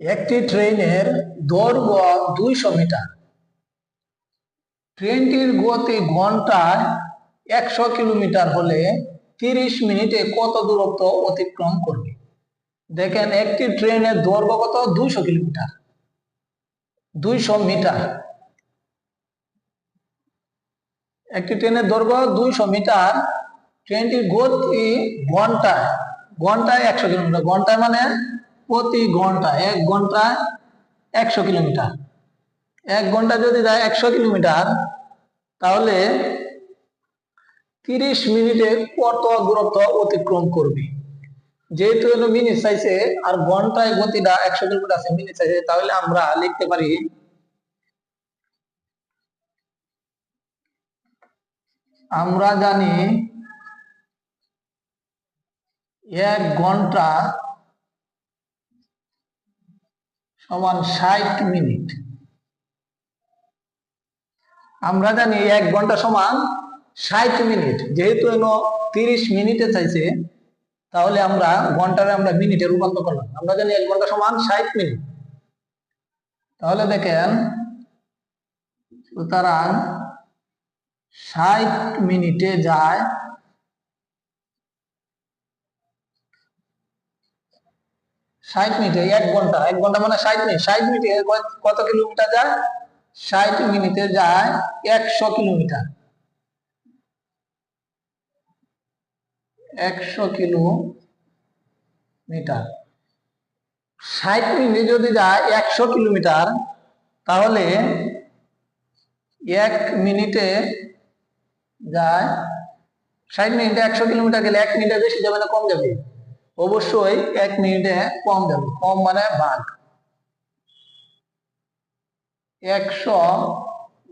একটি ট্রেনের দৈর্ঘ্য দুইশো মিটার। ট্রেনটির গতি ঘন্টায় একশো কিলোমিটার হলে তিরিশ মিনিটে কত দূরত্ব অতিক্রম করবে? দেখেন, একটি ট্রেনের দৈর্ঘ্য কত? দুইশো কিলোমিটার। দুইশো মিটার। একটি ট্রেনের দৈর্ঘ্য দুইশো মিটার, ট্রেনটির গতি ঘন্টায় ঘন্টায় একশো কিলোমিটার। ঘন্টায় মানে প্রতি ঘণ্টা, এক ঘন্টায় একশো কিলোমিটার। এক ঘণ্টা যদি যায় একশো কিলোমিটার, তাহলে তিরিশ মিনিটে কত দূরত্ব অতিক্রম করবে? যেহেতু মিনিট চাইছে আর ঘন্টায় গতিটা একশো কিলোমিটার আছে মিনিট চাইছে তাহলে আমরা লিখতে পারি আমরা জানি এক ঘণ্টা সমান ষাট মিনিট আমরা জানি এক ঘণ্টা সমান ষাট মিনিট। যেহেতু এনো তিরিশ মিনিটে চাইছে, তাহলে আমরা ঘন্টারে আমরা মিনিটে রূপান্তর করলাম। আমরা জানি এক ঘণ্টা সমান ষাট মিনিট। তাহলে দেখেন, সুতরাং ষাট মিনিটে যায় ষাট মিনিটে, এক ঘণ্টা এক ঘণ্টা মানে ষাট মিনিট, ষাট মিনিটে কত কিলোমিটার যায়? ষাট মিনিটে যায় একশো কিলোমিটার। একশো কিলোমিটার। ষাট মিনিটে যদি যায় একশো কিলোমিটার, তাহলে এক মিনিটে যায় ষাট মিনিটে একশো কিলোমিটার গেলে এক মিনিটে বেশি যাবে না, কম যাবে? অবশ্যই এক মিনিটে কম যাবে কম মানে ভাগ। একশো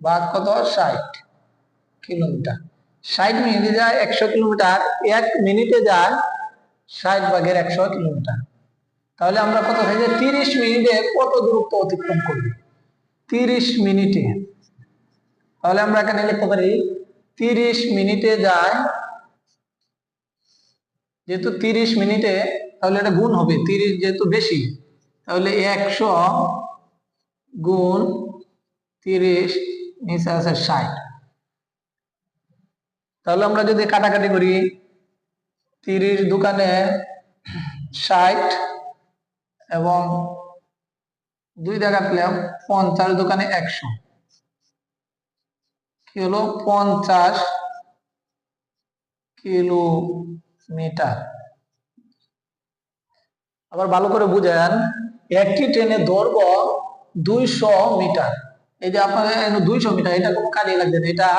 ভাগ কত? ষাট কিলোমিটার। ষাট মিনিটে যায় একশো কিলোমিটার, এক মিনিটে যায় ষাট ভাগের একশো কিলোমিটার। তাহলে আমরা কত হয়ে যায়? তিরিশ মিনিটে কত দূরত্ব অতিক্রম করবে? তিরিশ মিনিটে। তাহলে আমরা এখানে লিখতে পারি, তিরিশ মিনিটে যায় যেহেতু তিরিশ মিনিটে, তাহলে এটা গুণ হবে, তিরিশ যেহেতু বেশি, তাহলে একশো গুণ তিরিশ নিচে আছে ষাট। তাহলে আমরা যদি কাটাকাটি করি, তিরিশ দোকানে ষাট এবং দুই টাকা পেলাম পঞ্চাশ, দোকানে একশো। কি হলো? পঞ্চাশ কিলোমিটার আবার ভালো করে বুঝেন, একটি ট্রেনের দৈর্ঘ্য দুইশো মিটার। এই যে আপনার দুইশো মিটার, এটা কোনো কাজে লাগবে না। এটা